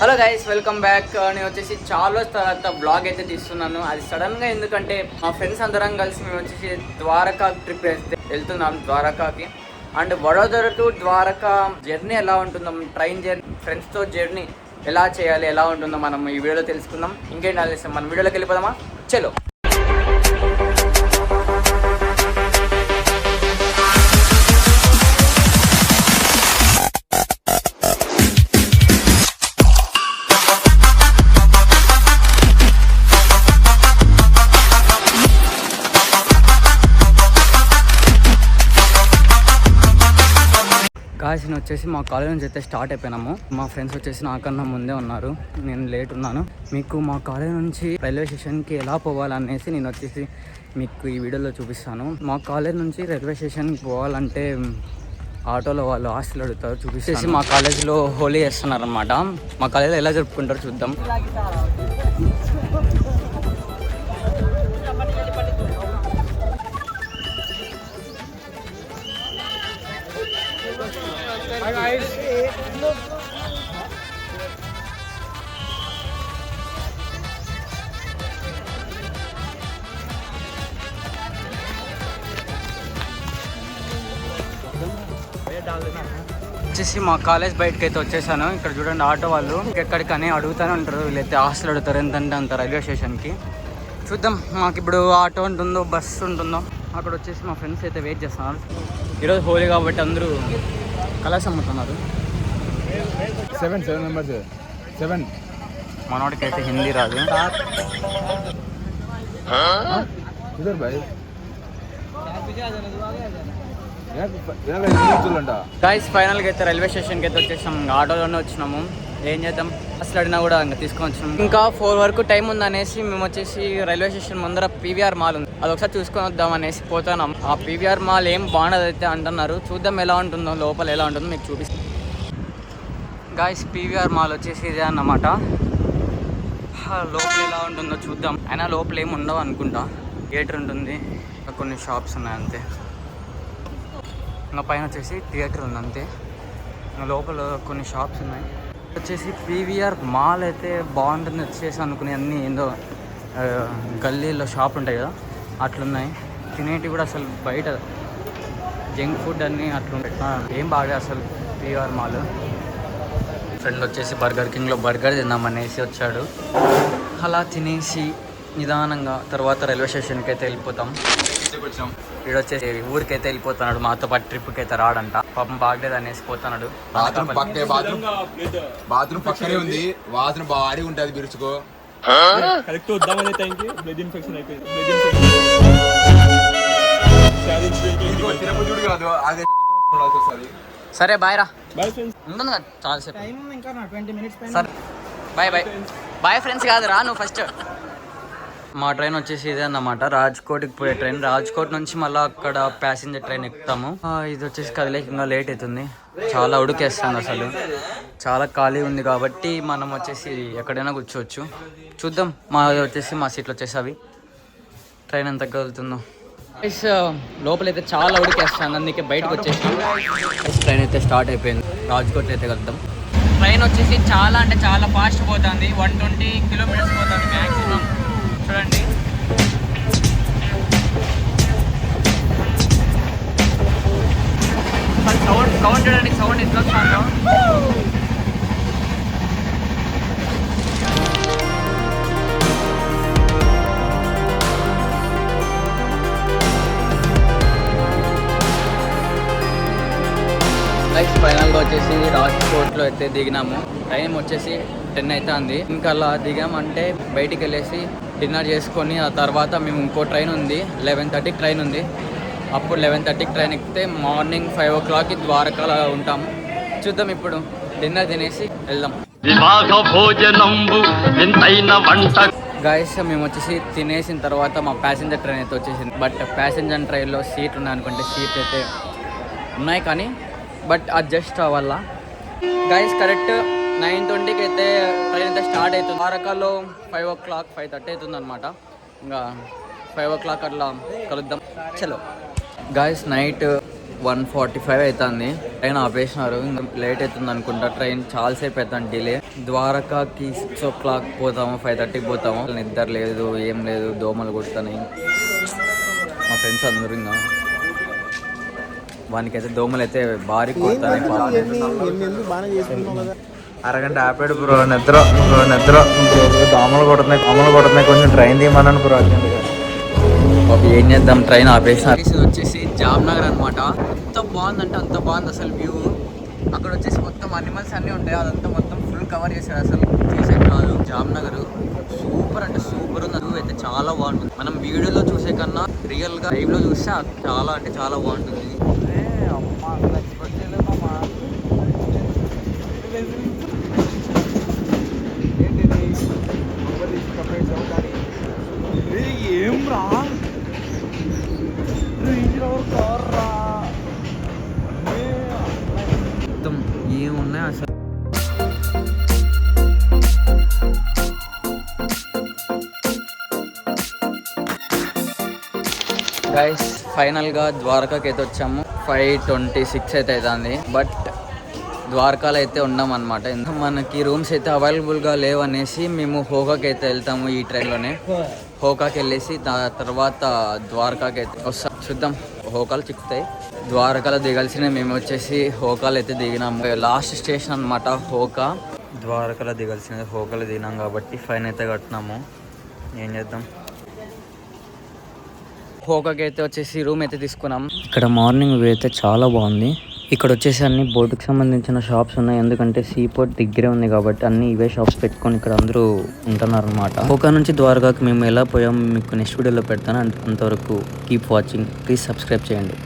Hello guys welcome back నేను వచ్చేసి చాలా తర్వాత బ్లాగ్ అయితే తీస్తున్నాను. అది సడన్గా ఎందుకంటే మా ఫ్రెండ్స్ అందరం కలిసి మేము వచ్చేసి ద్వారకా ట్రిప్ వేస్తే వెళ్తున్నాం ద్వారకాకి. And Vadodara to Dwarka journey ఎలా ఉంటుందో ట్రైన్ జర్నీ ఫ్రెండ్స్తో జర్నీ ఎలా చేయాలి ఎలా ఉంటుందో మనం ఈ వీడియోలో తెలుసుకుందాం. ఇంకేం ఆలస్యం మన వీడియోలోకి వెళ్ళిపోదామా? చలో. కాసిన వచ్చేసి మా కాలేజ్ నుంచి అయితే స్టార్ట్ అయిపోయినాము. మా ఫ్రెండ్స్ వచ్చేసి నాకన్నా ముందే ఉన్నారు. నేను లేట్ ఉన్నాను. మీకు మా కాలేజ్ నుంచి రైల్వే స్టేషన్కి ఎలా పోవాలనేసి నేను వచ్చేసి మీకు ఈ వీడియోలో చూపిస్తాను. మా కాలేజ్ నుంచి రైల్వే స్టేషన్కి పోవాలంటే ఆటోలో వాళ్ళు హాస్టల్ అడుగుతారు చూపిస్తేసి మా కాలేజీలో హోలీ చేస్తున్నారనమాట మా కాలేజ్లో ఎలా జరుపుకుంటారో చూద్దాం. వచ్చేసి మా కాలేజ్ బయటకి అయితే వచ్చేసాను. ఇక్కడ చూడండి ఆటో వాళ్ళు ఎక్కడికని అడుగుతానే ఉంటారు. వీళ్ళైతే హాస్టల్ అడుగుతారు. ఎంతంటే అంత రైల్వే స్టేషన్కి. చూద్దాం మాకు ఇప్పుడు ఆటో ఉంటుందో బస్సు ఉంటుందో. అక్కడ వచ్చేసి మా ఫ్రెండ్స్ అయితే వెయిట్ చేస్తున్నారు. ఈరోజు హోలీ కాబట్టి అందరూ కలర్స్ అమ్ముతున్నారు సెవెన్ సెవెన్ మెంబర్స్ సెవెన్ మనోడికి అయితే హిందీ రాదు. ఇద్దరు బాయ్? గాయస్ ఫైనల్గా అయితే రైల్వే స్టేషన్కి అయితే వచ్చేసాం. ఇంకా ఆటోలోనే వచ్చినాము. ఏం చేద్దాం? అసలు అడినా కూడా ఇంకా తీసుకొని వచ్చినాం. ఇంకా ఫోర్ వరకు టైం ఉందనేసి మేము వచ్చేసి రైల్వే స్టేషన్ ముందర పీవీఆర్ మాల్ ఉంది. అది ఒకసారి చూసుకొని వద్దాం అనేసి పోతున్నాం. ఆ పీవీఆర్ మాల్ ఏం బాగుండదు అయితే అంటున్నారు. చూద్దాం ఎలా ఉంటుందో లోపల ఎలా ఉంటుందో మీకు చూపిస్తాం. గాయస్ పీవీఆర్ మాల్ వచ్చేసి ఇదే అన్నమాట. లోపల ఎలా ఉంటుందో చూద్దాం. అయినా లోపల ఏమి ఉండవు అనుకుంటా. థియేటర్ ఉంటుంది కొన్ని షాప్స్ ఉన్నాయి అంతే. ఇంకా పైన వచ్చేసి థియేటర్ ఉంది అంతే. ఇంకా లోపల కొన్ని షాప్స్ ఉన్నాయి. వచ్చేసి పీవీఆర్ మాల్ అయితే బాగుంటుంది వచ్చేసి అనుకునే అన్నీ ఏందో గల్లీలో షాప్ ఉంటాయి కదా అట్లున్నాయి. తినేటివి కూడా అసలు బయట జంక్ ఫుడ్ అన్నీ అట్లుంటాయి. ఏం బాగా అసలు పీవీఆర్ మాల్. ఫ్రెండ్ వచ్చేసి బర్గర్ కింగ్లో బర్గర్ తిందామనేసి వచ్చాడు. అలా తినేసి నిదానంగా తర్వాత రైల్వే స్టేషన్కి అయితే వెళ్ళిపోతాం. వచ్చాం వీడు వచ్చేసి ఊరికైతే వెళ్ళిపోతున్నాడు మాతో పాటు ట్రిప్కి అయితే రాడంట. పాపం బాగలేదు అనేసి పోతున్నాడు. బాత్రూమ్ పక్కే బాత్రూమ్ బాత్రూమ్ పక్కనే ఉంది. వాసన భారీ ఉంటుంది బిరుచుకో. కరెక్ట్ వద్దామనే టైంకి బ్లడ్ ఇన్ఫెక్షన్ అయిపోయింది. బ్లడ్ ఇన్ఫెక్షన్ ఇంకో తిరుపతి చూడు కాదు అదే ఉండాల్సి వస్తుంది సరే బాయ్ రా. బాయ్ ఫ్రెండ్స్ ఉంటుంది కదా సరే. Bye bye. బాయ్ ఫ్రెండ్స్ కాదు రా నువ్వు ఫస్ట్ మా ట్రైన్ వచ్చేసి ఇదే అన్నమాట. రాజ్కోట్కి పోయే ట్రైన్. రాజ్కోట్ నుంచి మళ్ళీ అక్కడ ప్యాసింజర్ ట్రైన్ ఎక్కుతాము. ఇది వచ్చేసి కదిలేక ఇంకా లేట్ అవుతుంది. చాలా ఉడికేస్తుంది అసలు. చాలా ఖాళీ ఉంది కాబట్టి మనం వచ్చేసి ఎక్కడైనా కూర్చోవచ్చు. చూద్దాం. మా వచ్చేసి మా సీట్లు వచ్చేసి అవి. ట్రైన్ ఎంత కదులుతుందో. లోపలైతే చాలా ఉడికేస్తాను అందుకే బయటకు వచ్చేసి. ట్రైన్ అయితే స్టార్ట్ అయిపోయింది. రాజ్కోట్ అయితే కలుద్దాం. ట్రైన్ వచ్చేసి చాలా అంటే చాలా ఫాస్ట్ పోతుంది. వన్ ట్వంటీ కిలోమీటర్స్ పోతుంది మ్యాక్సిమం చూడండి. సౌండ్ సౌండ్ చూడండి సౌండ్ ఎట్లా వస్తుందో లైఫ్ ఫైనల్గా వచ్చేసి రాజ్కోట్లో అయితే దిగినాము. టైం వచ్చేసి టెన్ అవుతుంది ఇంకా అలా దిగామంటే బయటికి వెళ్ళేసి డిన్నర్ చేసుకొని ఆ తర్వాత మేము ఇంకో ట్రైన్ ఉంది లెవెన్ థర్టీకి ట్రైన్ ఉంది. అప్పుడు లెవెన్ థర్టీకి ట్రైన్ ఎక్కితే మార్నింగ్ ఫైవ్ ఓ క్లాక్కి ద్వారకాలో ఉంటాము చూద్దాం ఇప్పుడు డిన్నర్ తినేసి వెళ్దాం. గాయస్ మేము వచ్చేసి తినేసిన తర్వాత మా ప్యాసింజర్ ట్రైన్ అయితే వచ్చేసింది. బట్ ప్యాసింజర్ ట్రైన్లో సీట్ ఉన్నాయి అనుకుంటే సీట్ అయితే ఉన్నాయి కానీ బట్ అడ్జస్ట్ అవ్వాల. గైస్ కరెక్ట్ నైన్ ట్వంటీకి అయితే ట్రైన్ అయితే స్టార్ట్ అవుతుంది. ద్వారకాలో five o'clock five thirty అవుతుంది అనమాట ఇంకా ఫైవ్ ఓ క్లాక్ అట్లా కలుద్దాం. చలో. Guys night one forty five అవుతుంది. ట్రైన్ ఆపేసినారు. ఇంకా లేట్ అవుతుంది అనుకుంటా. ట్రైన్ చాలాసేపు అవుతుంది. డిలే. ద్వారకాకి సిక్స్ ఓ క్లాక్ పోతాము. ఫైవ్ థర్టీకి పోతాము. నిద్ర లేదు ఏం లేదు దోమలు కొడుతున్నాయి. మా ఫ్రెండ్స్ అందరూ ఇంకా వానికైతే దోమలు అయితే భారీ కొడతాయి అరగంట ఆపాడు బ్రో నిద్ర బ్రో నిద్ర. దోమలు కొడుతున్నాయి దోమలు కొడుతున్నాయి కొంచెం ట్రైన్ తీయమన్నాను బ్రో అర్జెంట్గా. బాబు ఏం చేద్దాం ట్రైన్ ఆపేసినారు ఇది వచ్చేసి జామ్నగర్ అనమాట ఎంత బాగుందంటే అంత బాగుంది అసలు వ్యూ. అక్కడ వచ్చేసి మొత్తం అనిమల్స్ అన్నీ ఉంటాయి. అదంతా మొత్తం ఫుల్ కవర్ చేశారు అసలు. చేసే కాదు. జామ్నగర్ సూపర్ అంటే సూపర్ ఉంది. వ్యూ అయితే చాలా బాగుంటుంది. మనం వీడియోలో చూసే కన్నా రియల్గా లైవ్లో చూస్తే అది చాలా అంటే చాలా బాగుంటుంది. ఏం గైస్ ఫైనల్గా ద్వారకాకి అయితే వచ్చాము. ఫైవ్ ట్వంటీ సిక్స్ అయితే అవుతుంది. బట్ ద్వారకాలో అయితే ఉన్నాం అనమాట మనకి రూమ్స్ అయితే అవైలబుల్గా లేవనేసి మేము హోకాకి అయితే వెళ్తాము ఈ ట్రైన్లోనే హోకాకి వెళ్ళేసి దాని తర్వాత ద్వారకాకి అయితే వస్తాం చూద్దాం. హోకాలు చిక్కుతాయి. ద్వారకాలో దిగాల్సిన మేము వచ్చేసి హోకాలు అయితే దిగినాము. లాస్ట్ స్టేషన్ అనమాట హోకా ద్వారకాలో దిగాల్సినది హోకాలు దిగినాం కాబట్టి ఫైన్ అయితే కట్టినాము. ఏం చేద్దాం? హోకాకి అయితే వచ్చేసి రూమ్ అయితే తీసుకున్నాం. ఇక్కడ మార్నింగ్ వ్యూ అయితే చాలా బాగుంది. ఇక్కడ వచ్చేసి అన్ని బోటుకు సంబంధించిన షాప్స్ ఉన్నాయి. ఎందుకంటే సీ పోర్ట్ దగ్గరే ఉంది కాబట్టి అన్ని ఇవే షాప్స్ పెట్టుకొని ఇక్కడ అందరూ ఉంటున్నారు అనమాట హోకా నుంచి ద్వారకాకి మేము ఎలా పోయాం మీకు నెక్స్ట్ వీడియోలో పెడతాను. అంతవరకు కీప్ వాచింగ్ ప్లీజ్ సబ్స్క్రైబ్ చేయండి.